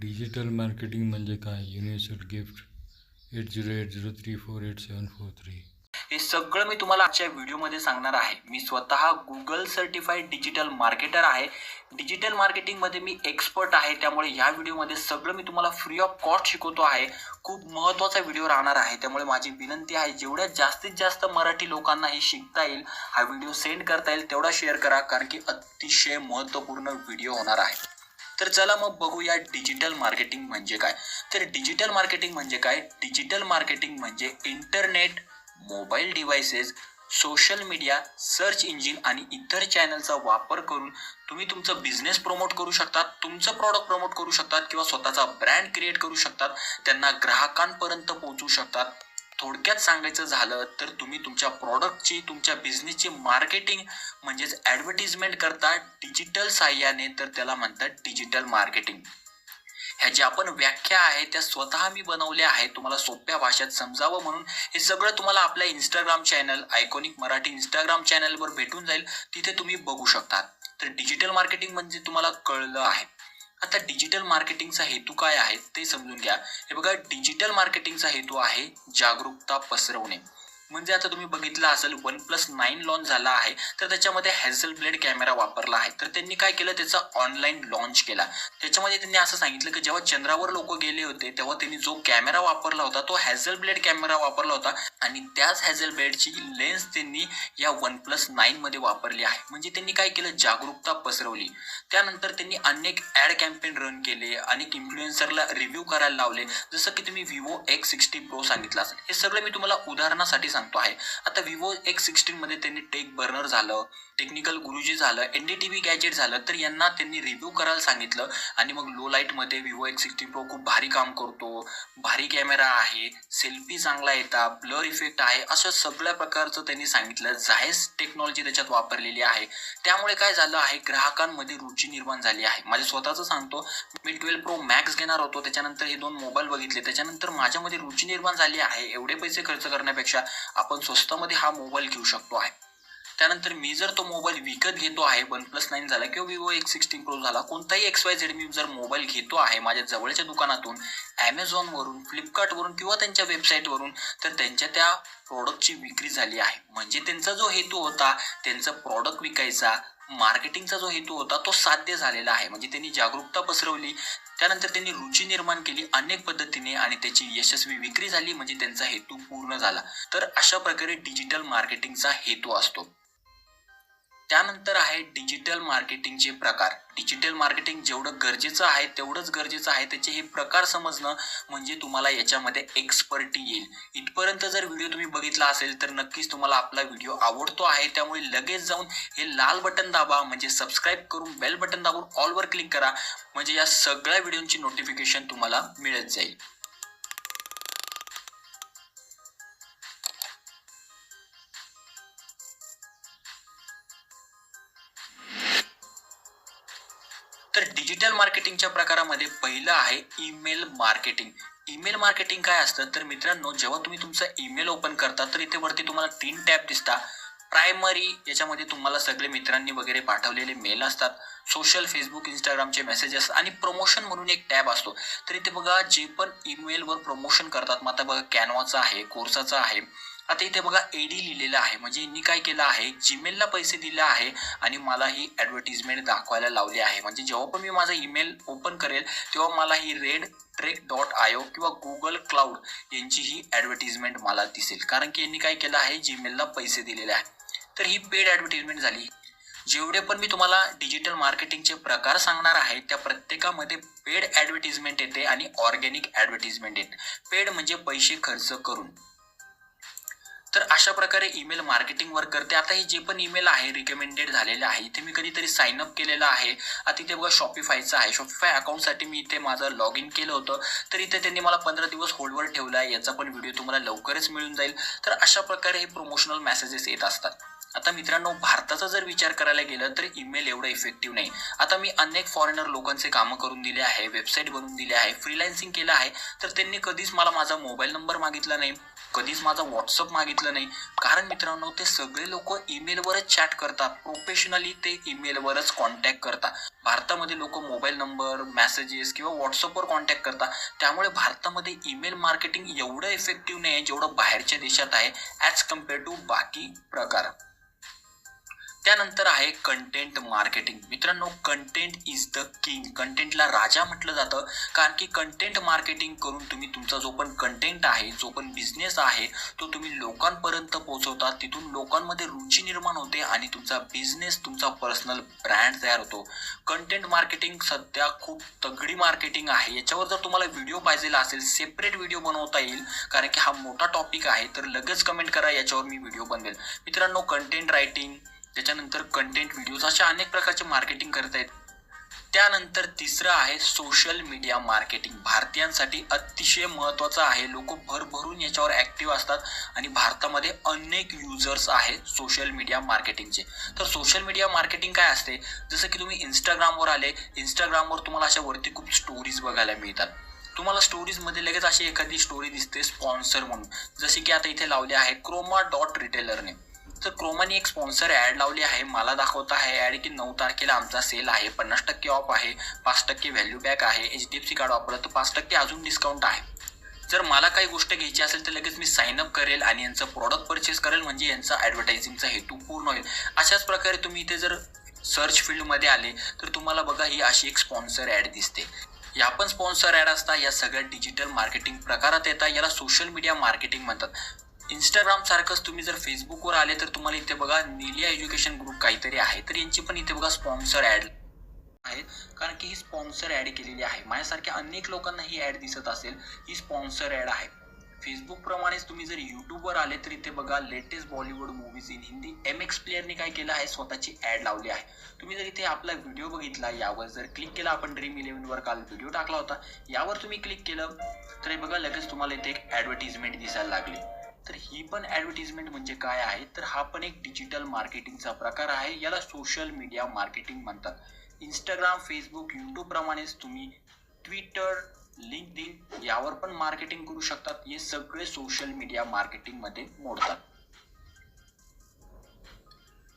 Digital marketing म्हणजे काय? Universal gift eight zero eight zero three four eight seven four three. हे सगळं मी तुम्हाला आजच्या व्हिडिओमध्ये सांगणार आहे. मी स्वतः गुगल सर्टिफाईड डिजिटल मार्केटर आहे. डिजिटल मार्केटिंगमध्ये मी एक्सपर्ट आहे. त्यामुळे या व्हिडिओमध्ये सगळं मी तुम्हाला फ्री ऑफ कॉस्ट शिकवतो आहे. खूप महत्त्वाचा व्हिडिओ राहणार आहे. त्यामुळे माझी विनंती आहे जेवढ्या जास्तीत जास्त मराठी लोकांना हे शिकता येईल हा व्हिडिओ सेंड करता येईल तेवढा शेअर करा कारण की अतिशय महत्त्वपूर्ण व्हिडिओ होणार आहे. तर चला मग बघूया डिजिटल मार्केटिंग म्हणजे काय? तर डिजिटल मार्केटिंग म्हणजे काय? डिजिटल मार्केटिंग म्हणजे internet mobile devices social media search engine आणि इतर चॅनलचा वापर करून तुम्ही तुमचं बिझनेस प्रमोट करू शकतात तुमचं प्रॉडक्ट प्रमोट करू शकतात किंवा स्वतःचा ब्रँड क्रिएट करू शकतात त्यांना ग्राहकांपर्यंत पोहोचू शकतात. थोडक्यात सांगायचं झालं तर तुम्ही तुमच्या प्रॉडक्टची तुमच्या बिझनेसची मार्केटिंग म्हणजेच ॲडव्हर्टिजमेंट करता डिजिटल साह्याने तर त्याला म्हणतात डिजिटल मार्केटिंग ह्या ज्या आपण व्याख्या आहे त्या स्वतः मी बनवल्या आहेत. तुम्हाला सोप्या भाषेत समजावं म्हणून हे सगळं तुम्हाला आपल्या Instagram channel iconic Marathi Instagram चॅनलवर भेटून जाईल. तिथे तुम्ही बघू शकता. तर डिजिटल मार्केटिंग म्हणजे तुम्हाला कळलं आहे. आता डिजिटल मार्केटिंगचा हेतू काय आहे ते समजून घ्या. हे बघा डिजिटल मार्केटिंगचा हेतू आहे जागरूकता पसरवणे. म्हणजे आता तुम्ही बघितलं असेल वन प्लस नाईन लॉन्च झाला आहे. तर त्याच्यामध्ये हॅझल ब्लेड कॅमेरा वापरला आहे. तर त्यांनी काय केलं? त्याचा ऑनलाईन लॉन्च केला. त्याच्यामध्ये त्यांनी असं सांगितलं की जेव्हा चंद्रावर लोक गेले होते तेव्हा त्यांनी जो कॅमेरा वापरला होता तो हॅझल ब्लेड कॅमेरा वापरला होता. आणि त्याच हॅझल ब्लेडची लेन्स त्यांनी या वन प्लस नाईनमध्ये वापरली आहे. म्हणजे त्यांनी काय केलं? जागरूकता पसरवली. त्यानंतर त्यांनी अनेक ॲड कॅम्पेन रन केले. अनेक इन्फ्लुएन्सरला रिव्ह्यू करायला लावले. जसं की तुम्ही विवो एक्स सिक्स्टी प्रो सांगितलं असेल. हे सगळं मी तुम्हाला उदाहरणासाठी सांगतो आहे. आता विवो एक्स सिक्स्टीन मध्ये त्यांनी टेक बर्नर झालं टेक्निकल गुरुजी झालं N D T V gadget झालं तर यांना त्यांनी रिव्ह्यू करायला सांगितलं. आणि मग लो लाईटमध्ये विवो एक्स सिक्स्टी प्रो खूप भारी काम करतो. भारी कॅमेरा आहे सेल्फी चांगला येतात ब्लर इफेक्ट आहे असं सगळ्या प्रकारचं त्यांनी सांगितलं. जायस टेक्नॉलॉजी त्याच्यात वापरलेली आहे. त्यामुळे काय झालं आहे ग्राहकांमध्ये रुची निर्माण झाली आहे. माझे स्वतःचं सांगतो मी ट्वेल्व प्रो मॅक्स घेणार होतो त्याच्यानंतर हे दोन मोबाईल बघितले त्याच्यानंतर माझ्यामध्ये रुची निर्माण झाली आहे. एवढे पैसे खर्च करण्यापेक्षा आपण स्वस्तामध्ये हा मोबाईल घेऊ शकतो आहे. त्यानंतर मी जर तो मोबाईल विकत घेतो आहे वन प्लस नाईन झाला किंवा विवो एक्स सिक्स्टीन प्रो झाला कोणताही एक्स वाय झेड मी जर मोबाईल घेतो आहे माझ्या जवळच्या दुकानातून ॲमेझॉनवरून फ्लिपकार्टवरून किंवा त्यांच्या वेबसाईटवरून तर त्यांच्या त्या प्रॉडक्टची विक्री झाली आहे. म्हणजे त्यांचा जो हेतू होता त्यांचं प्रॉडक्ट विकायचा मार्केटिंगचा जो हेतू होता तो साध्य झालेला आहे. म्हणजे त्यांनी जागरूकता पसरवली त्यानंतर त्यांनी रुची निर्माण केली अनेक पद्धतीने आणि त्याची यशस्वी विक्री झाली म्हणजे त्यांचा हेतू पूर्ण झाला. तर अशा प्रकारे डिजिटल मार्केटिंगचा हेतू असतो. त्यानंतर आहे डिजिटल मार्केटिंगचे प्रकार. डिजिटल मार्केटिंग जेवढं गरजेचं आहे तेवढंच गरजेचं आहे. त्याचे हे प्रकार समजणं म्हणजे तुम्हाला याच्यामध्ये एक्सपर्टी येईल. इथपर्यंत जर व्हिडिओ तुम्ही बघितला असेल तर नक्कीच तुम्हाला आपला व्हिडिओ आवडतो आहे. त्यामुळे लगेच जाऊन हे लाल बटन दाबा म्हणजे सबस्क्राईब करून बेल बटन दाबून ऑलवर क्लिक करा. म्हणजे या सगळ्या व्हिडिओची नोटिफिकेशन तुम्हाला मिळत जाईल. पहिलं आहे ईमेल मार्केटिंग ईमेल मार्केटिंग काय असतं? तर मित्रांनो जेव्हा तुम्ही तुमचा ईमेल ओपन करता तर इथे वरती तुम्हाला तीन टॅब दिसता. प्रायमरी याच्यामध्ये तुम्हाला सगळे मित्रांनी वगैरे पाठवलेले मेल असतात. सोशल फेसबुक इंस्टाग्रामचे मेसेजेस आणि प्रमोशन म्हणून एक टॅब असतो. तर इथे बघा जे पण ईमेलवर प्रमोशन करतात मग आता बघा कॅनवाचा आहे कोर्साचा आहे. आता इथे बघा एडी लिहिलेलं आहे. म्हणजे यांनी काय केलं आहे? जीमेलला पैसे दिले आहे आणि मला ही ॲडव्हर्टिजमेंट दाखवायला लावली आहे. म्हणजे जेव्हा पण मी माझा ईमेल ओपन करेल तेव्हा मला ही रेड ट्रेक डॉट आयो किंवा गुगल क्लाउड यांची ही ॲडव्हर्टिजमेंट मला दिसेल. कारण की यांनी काय केलं आहे? जीमेलला पैसे दिलेले आहे. तर ही पेड ॲडव्हर्टिजमेंट झाली. जेवढे पण मी तुम्हाला डिजिटल मार्केटिंगचे प्रकार सांगणार आहे त्या प्रत्येकामध्ये पेड ॲडव्हर्टिजमेंट येते आणि ऑर्गॅनिक ॲडव्हर्टिजमेंट येते. पेड म्हणजे पैसे खर्च करून. तर अशा प्रकारे ईमेल मार्केटिंग वर्क करते. आता हे जे पण ईमेल आहे रिकमेंडेड झालेले आहे इथे मी कधीतरी साइन अप केलेलं आहे. आता इथे बघा शॉपिफायचं आहे. शॉपिफाय अकाउंटसाठी मी इथे माझं लॉग इन केलं होतं. तर इथे त्यांनी मला पंधरा दिवस होल्डवर ठेवला आहे. याचा पण व्हिडिओ तुम्हाला लवकरच मिळून जाईल. तर अशा प्रकारे हे प्रोमोशनल मेसेजेस येत असतात. आता मित्रांनो भारताचा जर विचार करायला गेलं तर ईमेल एवढं इफेक्टिव्ह नाही. आता मी अनेक फॉरेनर लोकांचे कामं करून दिले आहे वेबसाईट बनवून दिले आहे फ्रीलान्सिंग केलं आहे तर त्यांनी कधीच मला माझा मोबाईल नंबर मागितला नाही कधीच माझा व्हॉट्सअप मागितलं नाही. कारण मित्रांनो ते सगळे लोक ईमेलवरच चॅट करतात. प्रोफेशनली ते ईमेलवरच कॉन्टॅक्ट करतात. भारतामध्ये लोक मोबाईल नंबर मेसेजेस किंवा व्हॉट्सअपवर कॉन्टॅक्ट करतात. त्यामुळे भारतामध्ये ईमेल मार्केटिंग एवढं इफेक्टिव्ह नाही आहे जेवढं बाहेरच्या देशात आहे ॲज कंपेअर टू बाकी प्रकार. त्यानंतर आहे कंटेंट मार्केटिंग मित्रांनो कंटेंट इज द किंग कंटेंटला राजा म्हटलं जातं. कारण की कंटेंट मार्केटिंग करून तुम्ही तुमचा जो पण कंटेंट आहे जो पण बिझनेस आहे तो तुम्ही लोकांपर्यंत पोहोचवता. तिथून लोकांमध्ये रुची निर्माण होते आणि तुमचा बिझनेस तुमचा पर्सनल ब्रँड तयार होतो. कंटेंट मार्केटिंग सध्या खूप तगडी मार्केटिंग आहे. याच्यावर जर तुम्हाला व्हिडिओ पाहिजे असेल सेपरेट व्हिडिओ बनवता येईल. कारण की हा मोठा टॉपिक आहे तर लगेच कमेंट करा. याच्यावर मी व्हिडिओ बनवेल. मित्रांनो कंटेंट रायटिंग त्याच्यानंतर कंटेंट व्हिडिओज अशा अनेक प्रकारचे मार्केटिंग करत आहेत. त्यानंतर तिसरं आहे सोशल मीडिया मार्केटिंग भारतीयांसाठी अतिशय महत्त्वाचं आहे. लोक भरभरून याच्यावर ॲक्टिव्ह असतात आणि भारतामध्ये अनेक युजर्स आहेत सोशल मीडिया मार्केटिंगचे तर सोशल मीडिया मार्केटिंग काय असते? जसं की तुम्ही इंस्टाग्रामवर आले इंस्टाग्रामवर तुम्हाला अशा वरती खूप स्टोरीज बघायला मिळतात. तुम्हाला स्टोरीजमध्ये लगेच अशी एखादी स्टोरी दिसते स्पॉन्सर म्हणून. जसे की आता इथे लावले आहे क्रोमा डॉट रिटेलरने तर क्रोमाने एक स्पॉन्सर ॲड लावली आहे. मला दाखवता आहे ॲड की नऊ तारखेला आमचा सेल आहे. पन्नास टक्के ऑफ आहे. पाच टक्के व्हॅल्यू बॅक आहे. H D F C card वापरलं तर पाच टक्के अजून डिस्काउंट आहे. जर मला काही गोष्ट घ्यायची असेल तर लगेच मी साईन अप करेल आणि यांचं प्रॉडक्ट परचेस करेल. म्हणजे यांचा ॲडव्हर्टायझिंगचा हेतू पूर्ण होईल. अशाच प्रकारे तुम्ही इथे जर सर्च फील्डमध्ये आले तर तुम्हाला बघा ही अशी एक स्पॉन्सर ॲड दिसते. या पण स्पॉन्सर ॲड असता या सगळ्या डिजिटल मार्केटिंग प्रकारात येतात. याला सोशल मीडिया मार्केटिंग म्हणतात. इंस्टाग्राम सारखंच तुम्ही जर फेसबुकवर आले तर तुम्हाला इथे बघा निलिया एज्युकेशन ग्रुप काहीतरी आहे. तर यांची पण इथे बघा स्पॉन्सर ॲड आहे कारण की ही स्पॉन्सर ॲड केलेली आहे. माझ्यासारख्या अनेक लोकांना ही ॲड दिसत असेल ही स्पॉन्सर ॲड आहे. फेसबुक प्रमाणेच तुम्ही जर युट्यूबवर आले तर इथे बघा latest Bollywood movies in Hindi M X प्लेअरने काय केलं आहे? स्वतःची ॲड लावली आहे. तुम्ही जर इथे आपला व्हिडिओ बघितला यावर जर क्लिक केला आपण ड्रीम इलेव्हनवर काल व्हिडिओ टाकला होता. यावर तुम्ही क्लिक केलं तर हे बघा लगेच तुम्हाला इथे एक ॲडव्हर्टिजमेंट दिसायला लागली. तर ही पण ॲडव्हर्टिजमेंट म्हणजे काय आहे? तर हा पण एक डिजिटल मार्केटिंगचा प्रकार आहे. याला सोशल मीडिया मार्केटिंग म्हणतात. इंस्टाग्राम फेसबुक यूट्यूब प्रमाणेच तुम्ही ट्विटर लिंक यावर पण मार्केटिंग करू शकतात. हे सगळे सोशल मीडिया मार्केटिंगमध्ये मोडतात.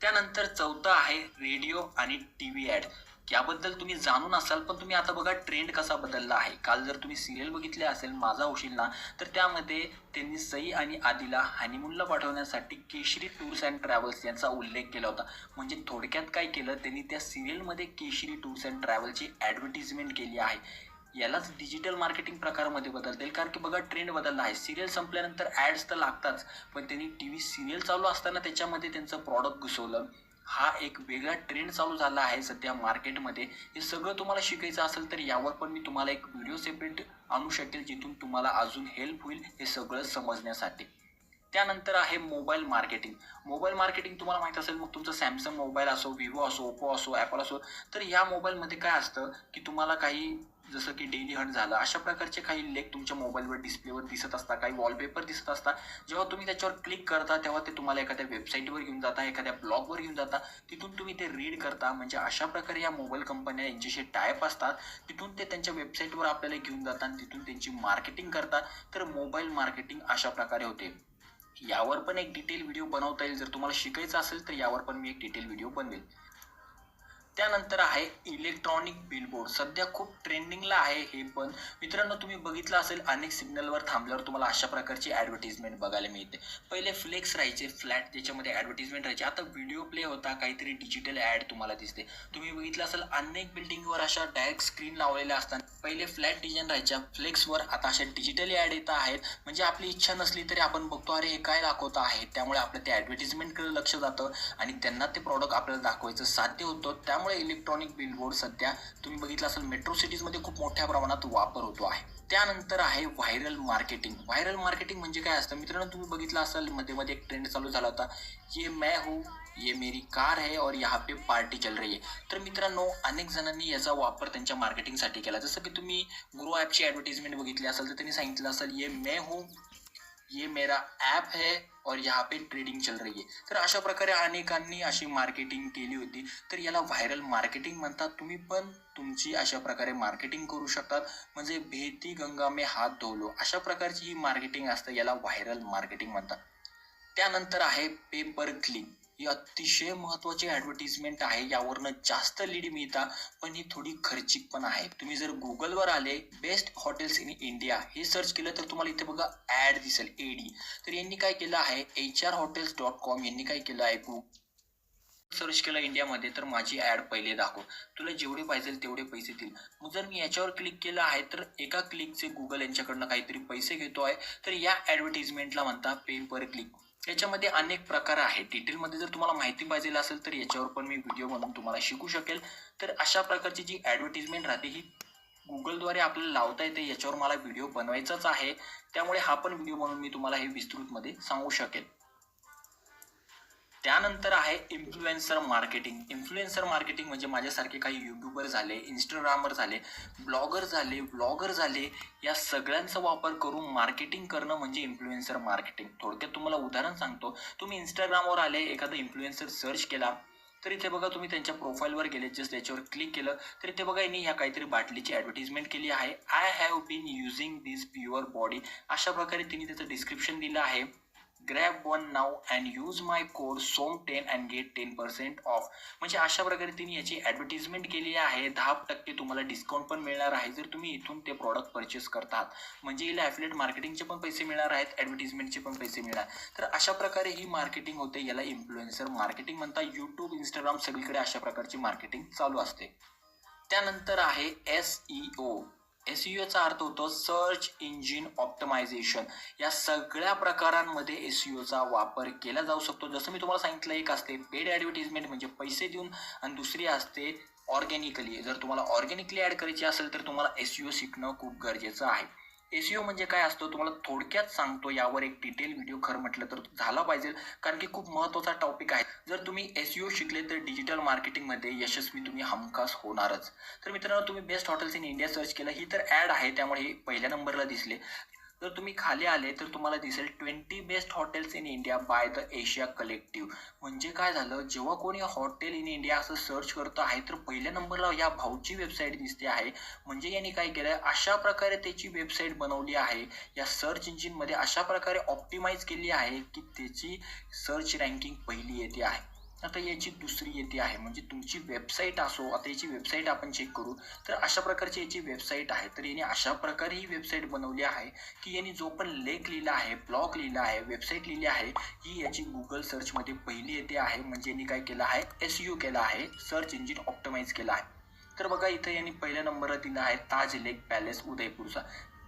त्यानंतर चौथा आहे रेडिओ आणि टीव्ही ऍड याबद्दल तुम्ही जाणून असाल पण तुम्ही आता बघा ट्रेंड कसा बदलला आहे. काल जर तुम्ही सिरियल बघितले असेल माझा होशील ना तर त्यामध्ये त्यांनी सई आणि आदिला हनीमूनला पाठवण्यासाठी केशरी टूर्स अँड ट्रॅव्हल्स यांचा उल्लेख केला होता. म्हणजे थोडक्यात काय केलं त्यांनी त्या सिरियलमध्ये केशरी टूर्स अँड ट्रॅव्हलची ॲडव्हर्टिजमेंट केली आहे. यालाच डिजिटल मार्केटिंग प्रकारामध्ये बदलता येईल कारण की बघा ट्रेंड बदलला आहे. सिरियल संपल्यानंतर ॲड्स तर लागतात पण त्यांनी टी व्ही सिरियल चालू असताना त्याच्यामध्ये त्यांचं प्रॉडक्ट घुसवलं. हा एक वेगळा ट्रेंड चालू झाला आहे सध्या मार्केटमध्ये हे सगळं तुम्हाला शिकायचं असेल तर यावर पण मी तुम्हाला एक व्हिडिओ सेपरेट आणू शकेल जिथून तुम्हाला अजून हेल्प होईल हे सगळं समजण्यासाठी. त्यानंतर आहे मोबाईल मार्केटिंग मोबाईल मार्केटिंग तुम्हाला माहीत असेल मग तुमचं सॅमसंग मोबाईल असो विवो असो ओप्पो असो ॲपल असो तर या मोबाईलमध्ये काय असतं की तुम्हाला काही जसं की डेली हंट झालं अशा प्रकारचे काही लेख तुमच्या मोबाईलवर डिस्प्लेवर दिसत असतात काही वॉलपेपर दिसत असतात. जेव्हा तुम्ही त्याच्यावर क्लिक करता तेव्हा ते तुम्हाला एखाद्या वेबसाईटवर घेऊन जाता एखाद्या ब्लॉगवर घेऊन जाता. तिथून तुम्ही ते रीड करता. म्हणजे अशा प्रकारे या मोबाईल कंपन्या यांच्याशी टायप असतात. तिथून ते त्यांच्या वेबसाईटवर आपल्याला घेऊन जातात. आणि तिथून त्यांची मार्केटिंग करतात. तर मोबाईल मार्केटिंग अशा प्रकारे होते. यावर पण एक डिटेल व्हिडिओ बनवता येईल. जर तुम्हाला शिकायचं असेल तर यावर पण मी एक डिटेल व्हिडिओ बनवेल. त्यानंतर आहे इलेक्ट्रॉनिक बिलबोर्ड सध्या खूप ट्रेंडिंगला आहे हे पण. मित्रांनो तुम्ही बघितलं असेल अनेक सिग्नलवर थांबल्यावर तुम्हाला अशा प्रकारची ॲडव्हर्टिजमेंट बघायला मिळते. पहिले फ्लेक्स राहायचे फ्लॅट त्याच्यामध्ये ॲडव्हर्टिजमेंट राहायचे. आता व्हिडिओ प्ले होता काहीतरी डिजिटल ॲड तुम्हाला दिसते. तुम्ही बघितलं असेल अनेक बिल्डिंगवर अशा डायरेक्ट स्क्रीन लावलेल्या असतात. पहिले फ्लॅट डिझाईन राहायच्या फ्लेक्सवर आता अशा डिजिटल ॲड येत आहेत. म्हणजे आपली इच्छा नसली तरी आपण बघतो अरे हे काय दाखवत आहे? त्यामुळे आपलं ते ॲडव्हर्टिजमेंटकडे लक्ष जातं आणि त्यांना ते प्रॉडक्ट आपल्याला दाखवायचं साध्य होतं. त्यामुळे इलेक्ट्रॉनिक बिलबोर्ड सध्या तुम्ही बघितलं असेल मेट्रो सिटीजमध्ये खूप मोठ्या प्रमाणात वापर होतो आहे. त्यानंतर आहे व्हायरल मार्केटिंग व्हायरल मार्केटिंग म्हणजे काय असतं? मित्रांनो तुम्ही बघितलं असेल मध्ये मध्ये एक ट्रेंड चालू झाला होता. ये मैं हूँ ये मेरी कार है और यहाँ पे पार्टी चल रही है. तर मित्रांनो अनेक जणांनी याचा वापर त्यांच्या मार्केटिंगसाठी केला. जसं की तुम्ही गुरु ॲपची ॲडव्हर्टिजमेंट बघितली असेल तर त्यांनी सांगितलं असेल ये मैं हूँ ये मेरा ॲप है और यहाँ पे ट्रेडिंग चल रही है। तर अशा प्रकारे अनेकांनी अशी मार्केटिंग केली होती. तर याला व्हायरल मार्केटिंग म्हणतात तुम्ही पण तुमची अशा प्रकारे मार्केटिंग करू शकतात. म्हणजे भेती गंगा में हात धोलो अशा प्रकारची ही मार्केटिंग असतं याला व्हायरल मार्केटिंग म्हणतात. त्यानंतर आहे पेपर क्लिक ही अतिशय महत्त्वाची ॲडव्हर्टिजमेंट आहे. यावरनं जास्त लीड मिळतात पण ही थोडी खर्चिक पण आहे. तुम्ही जर गुगलवर आले बेस्ट हॉटेल्स इन इंडिया हे सर्च केलं तर तुम्हाला इथे बघा ॲड दिसेल एडी तर यांनी काय केलं आहे? H R hotels dot com यांनी काय केलं आहे? गुग सर्च केलं इंडियामध्ये तर माझी ॲड पहिले दाखव. तुला जेवढे पाहिजे तेवढे पैसे देईल. मग जर मी याच्यावर क्लिक केलं आहे तर एका क्लिकचे गुगल यांच्याकडनं काहीतरी पैसे घेतो आहे. तर या ॲडव्हर्टिजमेंटला म्हणता पे पर क्लिक याच्यामध्ये अनेक प्रकार आहेत. डिटेलमध्ये जर तुम्हाला माहिती पाहिजे असेल तर याच्यावर पण मी व्हिडिओ बनवून तुम्हाला शिकू शकेल. तर अशा प्रकारची जी ॲडव्हर्टिजमेंट राहते ही गुगलद्वारे आपल्याला लावता येते. याच्यावर मला व्हिडिओ बनवायचाच आहे. त्यामुळे हा पण व्हिडिओ बनवून मी तुम्हाला हे विस्तृतमध्ये सांगू शकेल त्यानंतर आहे इन्फ्लुएन्सर मार्केटिंग इन्फ्लुएन्सर मार्केटिंग म्हणजे माझ्यासारखे काही यूट्यूबर झाले इंस्टाग्रामर झाले ब्लॉगर झाले ब्लॉगर झाले या सगळ्यांचा वापर करून मार्केटिंग करणं म्हणजे इन्फ्लुएन्सर मार्केटिंग थोडक्यात तुम्हाला उदाहरण सांगतो. तुम्ही इंस्टाग्रामवर आले एखादा इन्फ्लुएन्सर सर्च केला तर इथे बघा तुम्ही त्यांच्या प्रोफाईलवर गेले जस्ट त्याच्यावर क्लिक केलं तर इथे बघा यांनी ह्या काहीतरी बाटलीची ॲडव्हर्टिजमेंट केली आहे. I have been using this pure body अशा प्रकारे तिने त्याचं डिस्क्रिप्शन दिलं आहे. Grab one now and use my code some ten and get ten percent off म्हणजे अशा प्रकारे तिने याची ॲडव्हर्टिजमेंट केली आहे. दहा टक्के तुम्हाला डिस्काउंट पण मिळणार आहे जर तुम्ही इथून ते प्रॉडक्ट परचेस करतात. म्हणजे हिला ॲफिलेट मार्केटिंगचे पण पैसे मिळणार आहेत ॲडव्हर्टिजमेंटचे पण पैसे मिळणार. तर अशा प्रकारे ही मार्केटिंग होते. याला इन्फ्लुएन्सर मार्केटिंग म्हणता यूट्यूब इंस्टाग्राम सगळीकडे अशा प्रकारची मार्केटिंग चालू असते. त्यानंतर आहे एस ई ओ एस चा अर्थ होतो सर्च इंजिन ऑप्टमायझेशन या सगळ्या प्रकारांमध्ये एस चा वापर केला जाऊ शकतो. जसं मी तुम्हाला सांगितलं एक असते पेड ॲडव्हर्टिजमेंट म्हणजे पैसे देऊन आणि दुसरी असते ऑर्गॅनिकली जर तुम्हाला ऑर्गॅनिकली ॲड करायची असेल तर तुम्हाला एस शिकणं खूप गरजेचं आहे. एस म्हणजे काय असतो? तुम्हाला थोडक्यात सांगतो यावर एक डिटेल व्हिडिओ खरं म्हटलं तर झाला पाहिजे. कारण की खूप महत्त्वाचा टॉपिक आहे. जर तुम्ही एस शिकले तर डिजिटल मार्केटिंगमध्ये यशस्वी तुम्ही हमखास होणारच. तर मित्रांनो तुम्ही best hotels in India search केलं. ही तर ॲड आहे त्यामुळे हे पहिल्या नंबरला दिसले. जर तुम्ही खाली आले तर तुम्हाला दिसेल twenty best hotels in India by the Asia collective म्हणजे काय झालं? जेव्हा कोणी हॉटेल इन इंडिया असं सर्च करतो आहे तर पहिल्या नंबरला या भाऊची वेबसाईट दिसते आहे. म्हणजे यांनी काय केलं? अशा प्रकारे त्याची वेबसाईट बनवली आहे. या सर्च इंजिनमध्ये अशा प्रकारे ऑप्टिमाइज केली आहे की त्याची सर्च रँकिंग पहिली येते आहे. आता याची दुसरी येते आहे. म्हणजे तुमची वेबसाईट असो आता याची वेबसाईट आपण चेक करू तर अशा प्रकारची याची वेबसाईट आहे. तर याने अशा प्रकारे ही वेबसाईट बनवली आहे की यांनी जो पण लेख लिहिला आहे ब्लॉग लिहिला आहे वेबसाईट लिहिली आहे ही याची गुगल सर्चमध्ये पहिली येते आहे. म्हणजे यांनी काय केलं आहे? एस यू केलं आहे. सर्च इंजिन ऑप्टमाइज केलं आहे. तर बघा इथं यांनी पहिल्या नंबरला दिला आहे ताज लेक पॅलेस उदयपूरचा.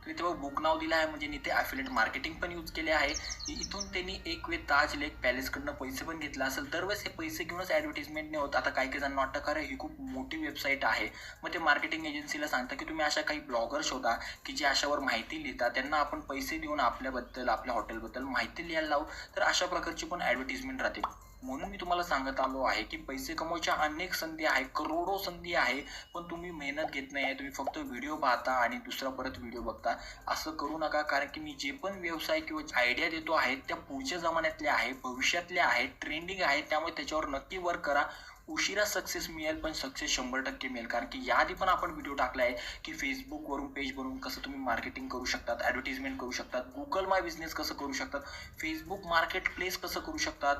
इथे बघ बुक नाव दिलं आहे म्हणजे इथे ॲफिलेट मार्केटिंग पण यूज केले आहे. इथून त्यांनी एक वेळ ताज लेक पॅलेसकडनं पैसे पण घेतला असेल. दरवेळेस हे पैसे घेऊनच ॲडव्हर्टिजमेंट नाही होत. आता काही काही जण वाटतं खरं ही खूप मोठी वेबसाईट आहे. मग ते मार्केटिंग एजन्सीला सांगता की तुम्ही अशा काही ब्लॉगर शोधा की जे अशावर माहिती लिहितात. त्यांना आपण पैसे देऊन आपल्याबद्दल आपल्या हॉटेलबद्दल माहिती लिहायला लावू. तर अशा प्रकारची पण ॲडव्हर्टिजमेंट राहते. म्हणून मी तुम्हाला सांगत आलो आहे की पैसे कमवायच्या अनेक संधी आहे करोडो संधी आहे पण तुम्ही मेहनत घेत नाही आहे. तुम्ही फक्त व्हिडिओ पाहता आणि दुसरा परत व्हिडिओ बघता. असं करू नका कारण की मी जे पण व्यवसाय किंवा आयडिया देतो आहे त्या पुढच्या जमान्यातल्या आहे भविष्यातल्या आहेत ट्रेंडिंग आहे त्यामुळे त्याच्यावर नक्की वर्क करा. उशिरा सक्सेस मिळेल पण सक्सेस शंभर टक्के मिळेल. कारण की याआधी पण आपण व्हिडिओ टाकला आहे की फेसबुकवरून पेज बनवून कसं तुम्ही मार्केटिंग करू शकतात ॲडव्हर्टिजमेंट करू शकतात गुगल माय बिझनेस कसं करू शकतात फेसबुक मार्केट प्लेस कसं करू शकतात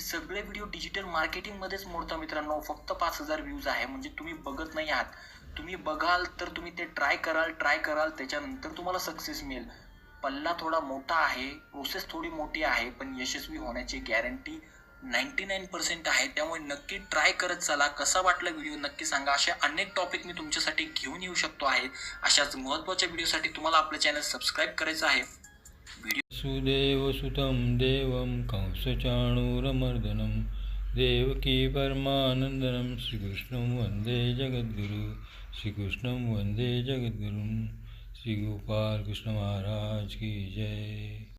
सगळे व्हिडिओ डिजिटल मार्केटिंगमध्येच मोडता मित्रांनो. फक्त पाच हजार व्ह्यूज आहे. म्हणजे तुम्ही बघत नाही आहात. तुम्ही बघाल तर तुम्ही ते ट्राय कराल ट्राय कराल. त्याच्यानंतर तुम्हाला सक्सेस मिळेल. पल्ला थोडा मोठा आहे. प्रोसेस थोडी मोठी आहे. पण यशस्वी होण्याची गॅरंटी नाईन्टी नाईन पर्सेंट आहे. त्यामुळे नक्की ट्राय करत चला. कसा वाटला व्हिडिओ नक्की सांगा. असे अनेक टॉपिक मी तुमच्यासाठी घेऊन येऊ शकतो आहे. अशाच महत्त्वाच्या व्हिडिओसाठी तुम्हाला आपलं चॅनल सबस्क्राईब करायचं आहे. सुदेवसुतं देवं कंसचाणूरमर्दनं। देवकी परमानन्दनं श्रीकृष्णं वन्दे जगद्गुरु श्रीकृष्णं वन्दे जगद्गुरुं। श्रीगोपालकृष्णमहाराज की जय।